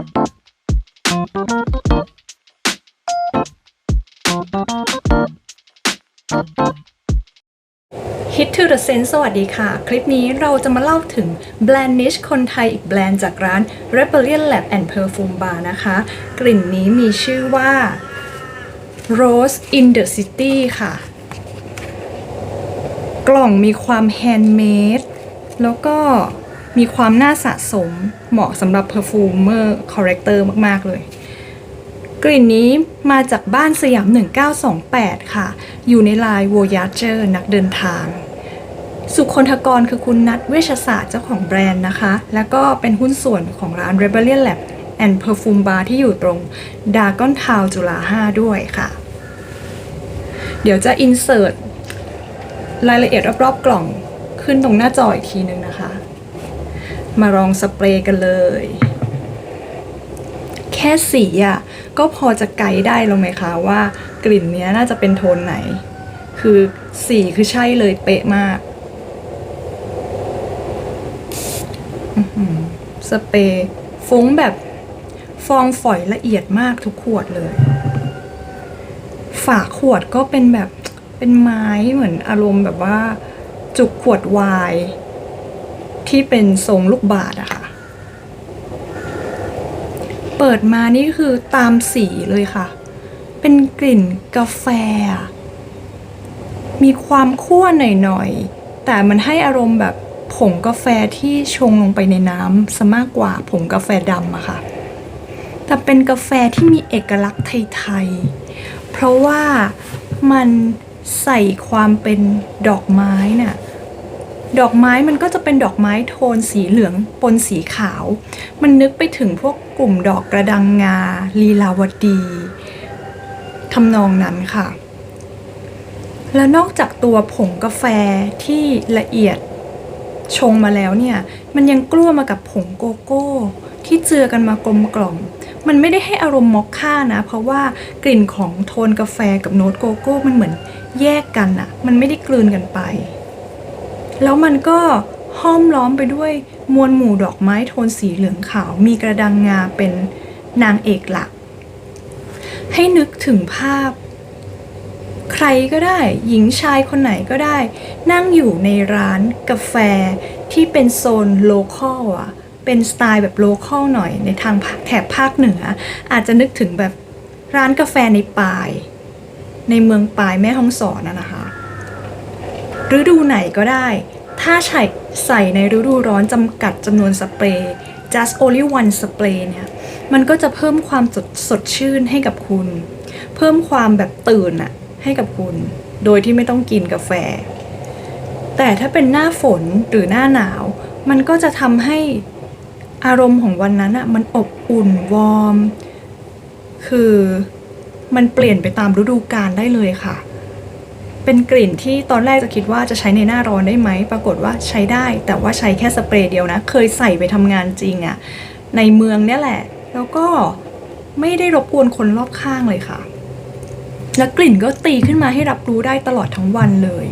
Hit to the Sense สวัสดีค่ะ คลิปนี้เราจะมาเล่าถึงแบรนด์นิชคนไทยอีกแบรนด์จากร้าน Rebellion Lab and Perfume Bar นะคะ กลิ่นนี้มีชื่อว่า Rose in the City ค่ะ กล่องมีความแฮนด์เมดแล้วก็ มีความน่าสะสมเหมาะสำหรับ Perfumer Corrector มาก ๆ เลย กลิ่นนี้มาจากบ้านสยาม 1928 ค่ะ อยู่ในลาย Voyager นักเดินทาง สุคนทกรคือคุณนัทเวชศาสตร์เจ้าของแบรนด์นะคะ แล้วก็เป็นหุ้นส่วนของร้าน Rebellion Lab and Perfume Bar ที่อยู่ตรง Dragon Town จุฬา5 ด้วยค่ะ เดี๋ยวจะ insert รายละเอียดรอบๆกล่องขึ้นตรงหน้าจออีกทีนึงนะคะ มาลองสเปรย์กันเลย แค่สีอะก็พอจะไกด์ได้แล้วไหมคะว่ากลิ่นเนี้ยน่าจะเป็นโทนไหน คือสีคือใช่เลยเป๊ะมากสเปรย์ฟุ้งแบบฟองฝอยละเอียดมากทุกขวดเลย ฝาขวดก็เป็นแบบเป็นไม้เหมือนอารมณ์แบบว่า จุกขวดไวาย ที่เป็นทรงลูกบาศก์อะค่ะ เปิดมานี่คือตามสีเลยค่ะ เป็นกลิ่นกาแฟ มีความคั่วหน่อยๆ แต่มันให้อารมณ์แบบผงกาแฟที่ชงลงไปในน้ำซะมากกว่าผงกาแฟดำอะค่ะ แต่เป็นกาแฟที่มีเอกลักษณ์ไทยๆ เพราะว่ามันใส่ความเป็นดอกไม้น่ะ ดอกไม้มันก็จะเป็นดอกไม้โทนสีเหลืองปนสีขาว มันนึกไปถึงพวกกลุ่มดอกกระดังงา ลีลาวดีทำนองนั้นค่ะ แล้วนอกจากตัวผงกาแฟที่ละเอียดชงมาแล้วเนี่ย มันยังกลั้วมากับผงโกโก้ ที่เจือกันมากลมกล่อม มันไม่ได้ให้อารมณ์มอคค่านะ เพราะว่ากลิ่นของโทนกาแฟกับโน้ตโกโก้มันเหมือนแยกกันอะมันไม่ได้กลืนกันไป แล้วมันก็ห้อมล้อมไปด้วยมวลหมู่ดอกไม้โทนสีเหลืองขาว มีกระดังงาเป็นนางเอกหลัก ให้นึกถึงภาพ ใครก็ได้ หญิงชายคนไหนก็ได้ นั่งอยู่ในร้านกาแฟที่เป็นโซนโลคอลอะ เป็นสไตล์แบบโลคอลหน่อยในทางแถบภาคเหนือ อาจจะนึกถึงแบบร้านกาแฟในปาย ในเมืองปายแม่ฮ่องสอนนะนะคะฤดูไหนก็ได้ ถ้าใส่ใส่ในฤดูร้อนจำกัดจำนวนสเปรย์ just only one spray เนี่ย มันก็จะเพิ่มความสดสดชื่นให้กับคุณ เพิ่มความแบบตื่นอะให้กับคุณ โดยที่ไม่ต้องกินกาแฟ แต่ถ้าเป็นหน้าฝนหรือหน้าหนาว มันก็จะทำให้อารมณ์ของวันนั้นอะมันอบอุ่นวอร์ม คือมันเปลี่ยนไปตามฤดูกาลได้เลยค่ะ เป็นกลิ่นที่ตอนแรกจะคิดว่าจะใช้ในหน้าร้อนได้ไหม ปรากฏว่าใช้ได้ แต่ว่าใช้แค่สเปรย์เดียวนะ เคยใส่ไปทำงานจริงอะในเมืองเนี่ยแหละ แล้วก็ไม่ได้รบกวนคนรอบข้างเลยค่ะ แล้วกลิ่นก็ตีขึ้นมาให้รับรู้ได้ตลอดทั้งวันเลย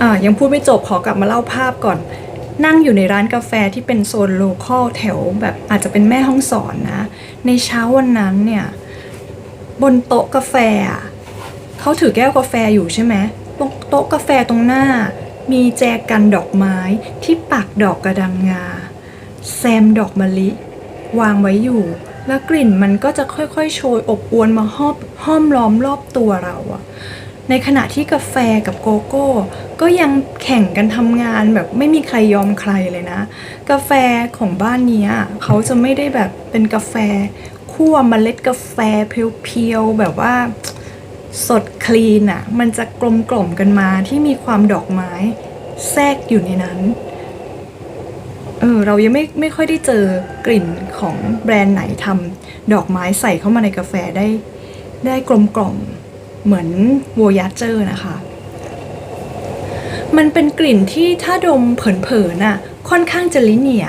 อ่ายังพูดไม่จบขอกลับมาเล่าภาพก่อน นั่งอยู่ในร้านกาแฟที่เป็นโซนโลคอลแถวแบบอาจจะเป็นแม่ห้องสอนนะ ในเช้าวันนั้นเนี่ย บนโต๊ะกาแฟอะ เขาถือแก้วกาแฟอยู่ใช่ไหมตรงโต๊ะกาแฟตรงหน้า มีแจกันดอกไม้ที่ปักดอกกระดังงา แซมดอกมะลิ วางไว้อยู่ แล้วกลิ่นมันก็จะค่อยๆ โชยอบอวนมาหอบห้อมล้อมรอบตัวเราอะในขณะที่กาแฟกับโกโก้ ก็ยังแข่งกันทำงานแบบไม่มีใครยอมใครเลยนะ กาแฟของบ้านนี้เขาจะไม่ได้แบบเป็นกาแฟคั่วเมล็ดกาแฟเพียวๆแบบว่า สดคลีนอะ่ะมันจะกลมกล่อมกันมาที่มีความดอกไม้แทรกอยู่ในนั้นเออเรายังไม่ไม่ค่อยได้เจอกลิ่นของแบรนด์ไหนทำดอกไม้ใส่เข้ามาในกาแฟได้ ได้กลมกล่อมเหมือนโวยาเจอร์นะคะ มันเป็นกลิ่นที่ถ้าดมเผินๆน่ะค่อนข้างจะลิเนีย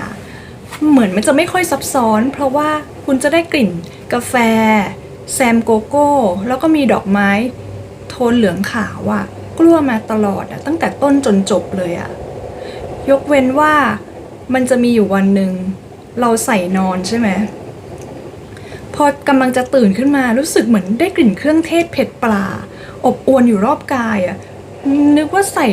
เหมือนมันจะไม่ค่อยซับซ้อน เพราะว่าคุณจะได้กลิ่นกาแฟ แซมโกโก้ แล้วก็มีดอกไม้โทนเหลืองขาวอะกลัวมาตลอดอะตั้งแต่ต้นจนจบเลยอะยกเว้นว่ามันจะมีอยู่วันหนึ่ง เราใส่นอนใช่ไหมพอกำลังจะตื่นขึ้นมารู้สึกเหมือนได้กลิ่นเครื่องเทศเผ็ดปลา อบอวนอยู่รอบกายอะ่ะนึกว่าใส่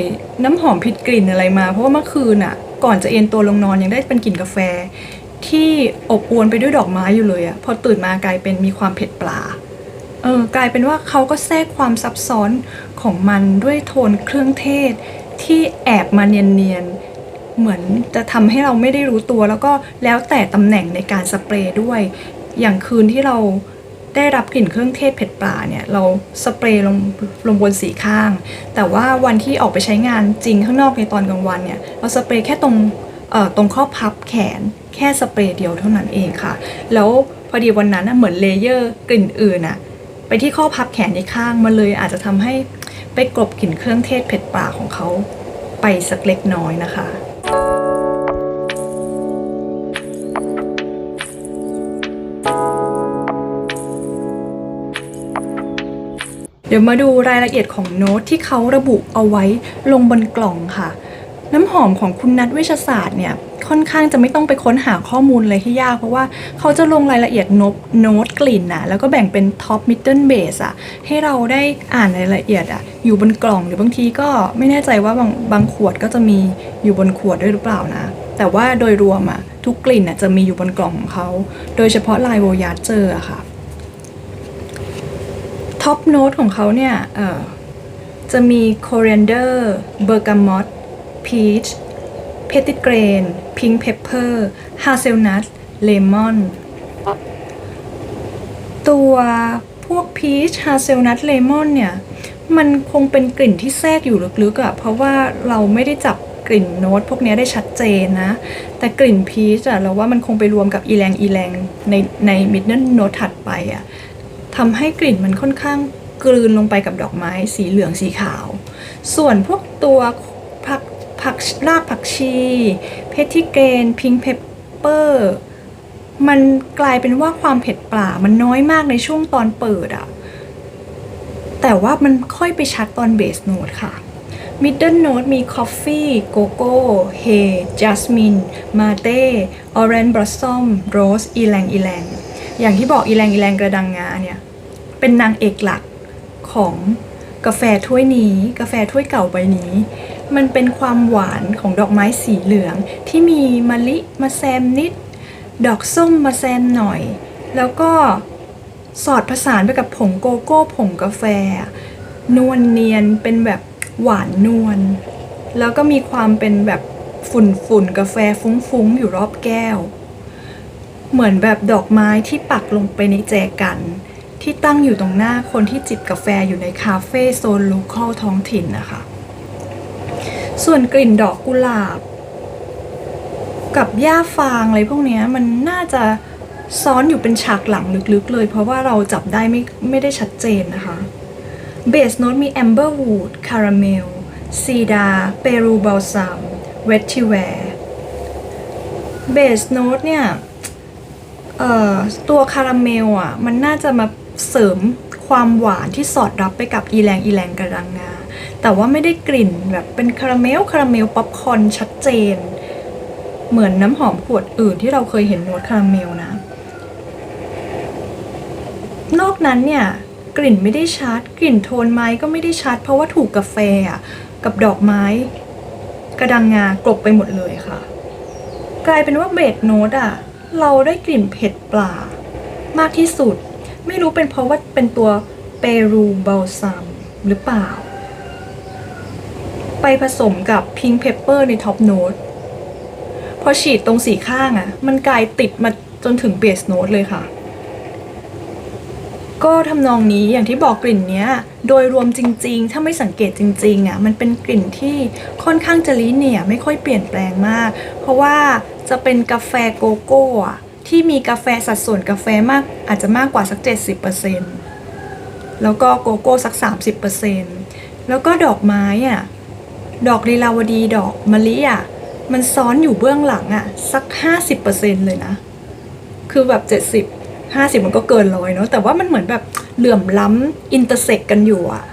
น้ำหอมผิดกลิ่นอะไรมา เพราะว่าเมื่อคืนอะ่ะก่อนจะเอนตัวลงนอนยังได้เป็นกลิ่นกาแฟ ที่อบอวนไปด้วยดอกไม้อยู่เลยอะพอตื่นมากลายเป็นมีความเผ็ดปลาเออกลายเป็นว่าเขาก็แทรกความซับซ้อนของมันด้วยโทนเครื่องเทศ ที่แอบมาเนียนๆเหมือนจะทำให้เราไม่ได้รู้ตัว แล้วก็แล้วแต่ตำแหน่งในการสเปรย์ด้วย อย่างคืนที่เราได้รับกลิ่นเครื่องเทศเผ็ดปลาเนี่ยเราสเปรย์ลงลงบนสีข้าง แต่ว่าวันที่ออกไปใช้งานจริงข้างนอกในตอนกลางวันเนี่ยเราสเปรย์แค่ตรง ตรงข้อพับแขนแค่สเปรย์เดียวเท่านั้นเองค่ะ แล้วพอดีวันนั้นเหมือนเลเยอร์กลิ่นอื่นอะไปที่ข้อพับแขนในข้างมันเลยอาจจะทำให้ไปกลบกลิ่นเครื่องเทศเผ็ดปลาของเขาไปสักเล็กน้อยนะคะเดี๋ยวมาดูรายละเอียดของโน้ตที่เขาระบุเอาไว้ลงบนกล่องค่ะ น้ำหอมของคุณนัทเวชศาสตร์เนี่ยค่อนข้างจะไม่ต้องไปค้นหาข้อมูลอะไรที่ยาก เพราะว่าเขาจะลงรายละเอียดน้ตโน้ตกลิ่นนะแล้วก็แบ่งเป็นท็อปมิดเดิลเบสอะให้เราได้อ่านรายละเอียดอะอยู่บนกล่องหรือบางทีก็ไม่แน่ใจว่าบางบางขวดก็จะมีอยู่บนขวดด้วยหรือเปล่านะ แต่ว่าโดยรวมอะทุกกลิ่นอะจะมีอยู่บนกล่องของเขาโดยเฉพาะลายโวยาเจอร์อะค่ะท็อปโน้ตของเขาเนี่ยเอ่อจะมี coriander bergamot peach petitgrain pink pepper hazelnut lemon ตัวพวก peach hazelnut lemon เนี่ย มันคงเป็นกลิ่นที่แทรกอยู่ลึกๆอะ่ะเพราะว่าเราไม่ได้จับกลิ่นโน้ตพวกนี้ได้ชัดเจนนะ แต่กลิ่นพีชอะเราว่ามันคงไปรวมกับอีแรงอีแรงในในมิดเดิลโน้ตถัดไปอะทำให้กลิ่นมันค่อนข้างกลืนลงไปกับดอกไม้สีเหลืองสีขาว ส่วนพวกตัวผัก ผักรากผักชี เพทิเกนพิงเพปเปอร์ มันกลายเป็นว่าความเผ็ดปลามันน้อยมากในช่วงตอนเปิดอะแต่ว่ามันค่อยไปชัดตอนเบสโน e ค่ะ Middle Note มี Coffee, Coco, Hay, Jasmine, Mate, Orange Blossom, Rose, อีแรงอีแรงอย่างที่บอกอีแรงอีแรงกระดังงาเนี่ย เป็นนางเอกหลักของกาแฟถ้วยนี้ กาแฟถ้วยเก่าใบนี้ มันเป็นความหวานของดอกไม้สีเหลือง ที่มีมะลิมาแซมนิด ดอกส้มมาแซมหน่อย แล้วก็สอดผสานไปกับผงโกโก้ผงกาแฟ นวลเนียนเป็นแบบหวานนวลแล้วก็มีความเป็นแบบฝุ่นฝุ่นกาแฟฟุ้งๆ อยู่รอบแก้ว เหมือนแบบดอกไม้ที่ปักลงไปในแจกัน ที่ตั้งอยู่ตรงหน้าคนที่จิบกาแฟอยู่ในคาเฟ่โซนลูคอลท้องถิ่นนะคะ ส่วนกลิ่นดอกกุหลาบ กับหญ้าฟางอะไรพวกนี้มันน่าจะซ้อนอยู่เป็นฉากหลังลึกๆเลย เพราะว่าเราจับได้ไม่ไม่ได้ชัดเจนนะคะเบสโน้ตมีแอมเบอร์วูดคาราเมลซีดา เปรูบัลซัมเวทชิแวร์เบสโน้ตเนี่ยเอ่อตัวคาราเมลอะ มันน่าจะมาเสริมความหวานที่สอดรับไปกับอีแรงอีแรงกระดังงา แต่ว่าไม่ได้กลิ่นแบบเป็นคาราเมลคาราเมลป๊อปคอร์นชัดเจน เหมือนน้ำหอมขวดอื่นที่เราเคยเห็นน้ตคาราเมลนะ นอกนั้นเนี่ยกลิ่นไม่ได้ชัด กลิ่นโทนไม้ก็ไม่ได้ชัด เพราะว่าถูกกาแฟอะกับดอกไม้ กระดังงากลบไปหมดเลยค่ะ กลายเป็นว่าเบสโน้ตอะเราได้กลิ่นเผ็ดปลามากที่สุด ไม่รู้เป็นเพราะว่าเป็นตัวเปรูบัลซัมหรือเปล่า ไปผสมกับพิงเพปเปอร์ในท็อปโน้ตพอฉีดตรงสีข้างอะมันกลายติดมาจนถึงเบสโน้ตเลยค่ะ ก็ทำนองนี้อย่างที่บอกกลิ่นเนี้ย โดยรวมจริง ๆ ถ้าไม่สังเกตจริง ๆอะ มันเป็นกลิ่นที่ค่อนข้างจะลีเนียไม่ค่อยเปลี่ยนแปลงมาก เพราะว่าจะเป็นกาแฟโกโก้อะที่มีกาแฟสัดส่วนกาแฟมากอาจจะมากกว่าสัก 70%แล้วก็โกโก้สัก 30%แล้วก็ดอกไม้อะ ดอกลีลาวดีดอกมะลิอะมันซ้อนอยู่เบื้องหลังอะสัก 50%เลยนะ คือแบบ 70 50 มันก็เกินร้อยเนาะแต่ว่ามันเหมือนแบบเหลื่อมล้ำอินเตอร์เซ็กกันอยู่อะ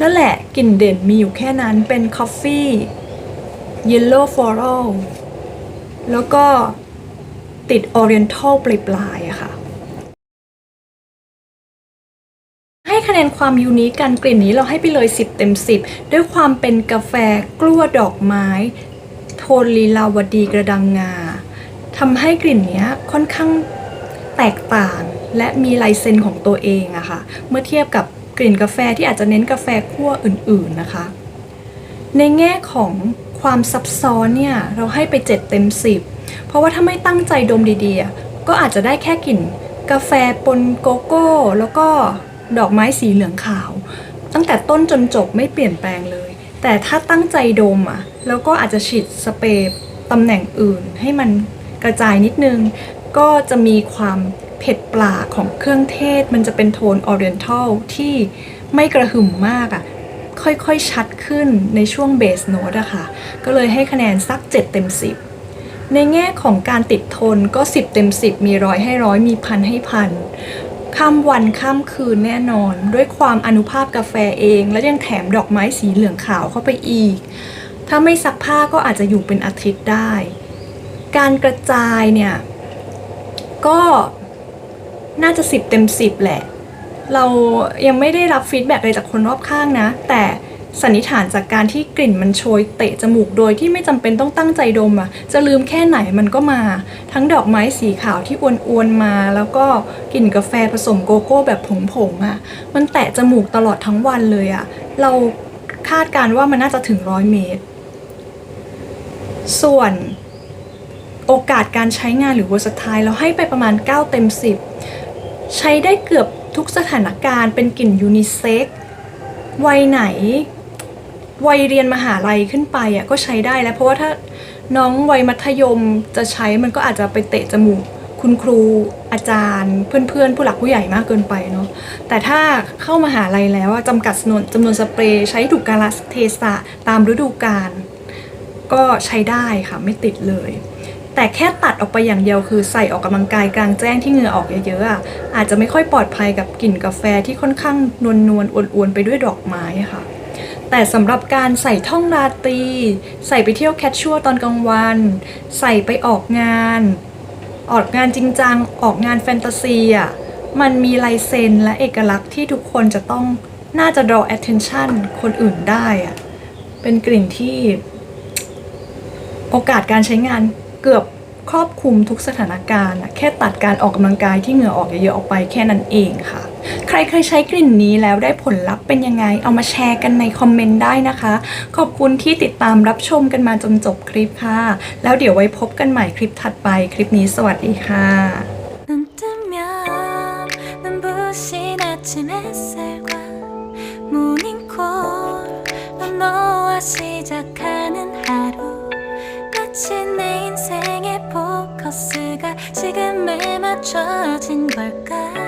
นั่นแหละกลิ่นเด่นมีอยู่แค่นั้นเป็นคอฟฟี่เยลโล่ฟลอรัลแล้วก็ติด Oriental ปลายๆอะค่ะ คะแนนความยูนิคกันกลิ่นนี้เราให้ไปเลย 10 เต็ม 10 ด้วยความเป็นกาแฟกลั้วดอกไม้ โทนลีลาวดีกระดังงาทำให้กลิ่นเนี้ยค่อนข้างแตกต่างและมีลายเซ็นของตัวเองอะค่ะ เมื่อเทียบกับกลิ่นกาแฟที่อาจจะเน้นกาแฟคั่วอื่นๆนะคะ ในแง่ของความซับซ้อนเนี่ยเราให้ไป 7 เต็ม 10 เพราะว่าถ้าไม่ตั้งใจดมดีๆ ก็อาจจะได้แค่กลิ่นกาแฟปนโกโก้ แล้วก็ ดอกไม้สีเหลืองขาว ตั้งแต่ต้นจนจบไม่เปลี่ยนแปลงเลย แต่ถ้าตั้งใจดมอะแล้วก็อาจจะฉีดสเปรย์ตำแหน่งอื่น ให้มันกระจายนิดนึง ก็จะมีความเผ็ดปลาของเครื่องเทศ มันจะเป็นโทนออเรียนทัลที่ไม่กระหึ่มมากอะค่อยๆ ชัดขึ้นในช่วงเบสโน t อะค่ะ ก็เลยให้คะแนนสัก 7 เต็ม 10 ในแง่ของการติดทนก็ 10 เต็ม 10 มีร้อยให้ร้อยมีพันให้พัน ข้ามวันข้ามคืนแน่นอน ด้วยความอนุภาพกาแฟเอง และยังแถมดอกไม้สีเหลืองขาวเข้าไปอีก ถ้าไม่ซักผ้าก็อาจจะอยู่เป็นอาทิตย์ได้ การกระจายเนี่ย ก็น่าจะสิบเต็มสิบแหละ เรายังไม่ได้รับฟีดแบ็กเลยจากคนรอบข้างนะ แต่ สันนิษฐานจากการที่กลิ่นมันโชยเตะจมูกโดยที่ไม่จำเป็นต้องตั้งใจดมอะ่ะ จะลืมแค่ไหนมันก็มา ทั้งดอกไม้สีขาวที่อวนๆมา แล้วก็กลิ่นกาแฟผสมโกโก้แบบผงๆอะ่ะ มันแตะจมูกตลอดทั้งวันเลยอะ่ะ เราคาดการณ์ว่ามันน่าจะถึงร้อยเมตร ส่วนโอกาสการใช้งานหรือ versatile เราให้ไปประมาณ 9 เต็ม 10 ใช้ได้เกือบทุกสถานการณ์เป็นกลิ่นยูนิเซ็กวัยไหน วัยเรียนมหาลัยขึ้นไปอะก็ใช้ได้แล้ว เพราะว่าถ้าน้องวัยมัธยมจะใช้มันก็อาจจะไปเตะจมูกคุณครูอาจารย์ เพื่อนๆ ผู้หลักผู้ใหญ่มากเกินไปเนาะแต่ถ้าเข้ามหาลัยแล้วจำกัดจำนวนจำนวนสเปรย์ใช้ถูกกาลเทศะตามฤดูกาลก็ใช้ได้ค่ะไม่ติดเลย แต่แค่ตัดออกไปอย่างเดียวคือใส่ออกกำลังกายกลางแจ้งที่เหงื่อออกเยอะๆอะอาจจะไม่ค่อยปลอดภัยกับกลิ่นกาแฟที่ค่อนข้างนวลนวลๆอ้วนๆไปด้วยดอกไม้ค่ะ แต่สำหรับการใส่ท่องราตรี ใส่ไปเที่ยวแคชชัวตอนกลางวัน ใส่ไปออกงาน ออกงานจริงจัง ออกงานแฟนตาซีอะ มันมีลายเซ็นและเอกลักษณ์ที่ทุกคนจะต้องน่าจะ draw attention คนอื่นได้อะ เป็นกลิ่นที่ โอกาสการใช้งานเกือบครอบคลุมทุกสถานการณ์อะแค่ตัดการออกกำลังกายที่เหงื่อออกเยอะๆออกไปแค่นั้นเองค่ะ ใครเคยใช้กลิ่นนี้แล้วได้ผลลัพธ์เป็นยังไง เอามาแชร์กันในคอมเมนต์ได้นะคะ ขอบคุณที่ติดตามรับชมกันมาจนจบคลิปค่ะ แล้วเดี๋ยวไว้พบกันใหม่คลิปถัดไป คลิปนี้สวัสดีค่ะ 눈 뜨면 눈부신 아침 햇살과 모닝콜로 너와 시작하는 하루 마치 내 인생의 포커스가 지금에 맞춰진 걸까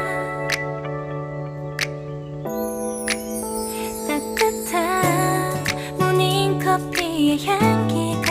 แย้งกี่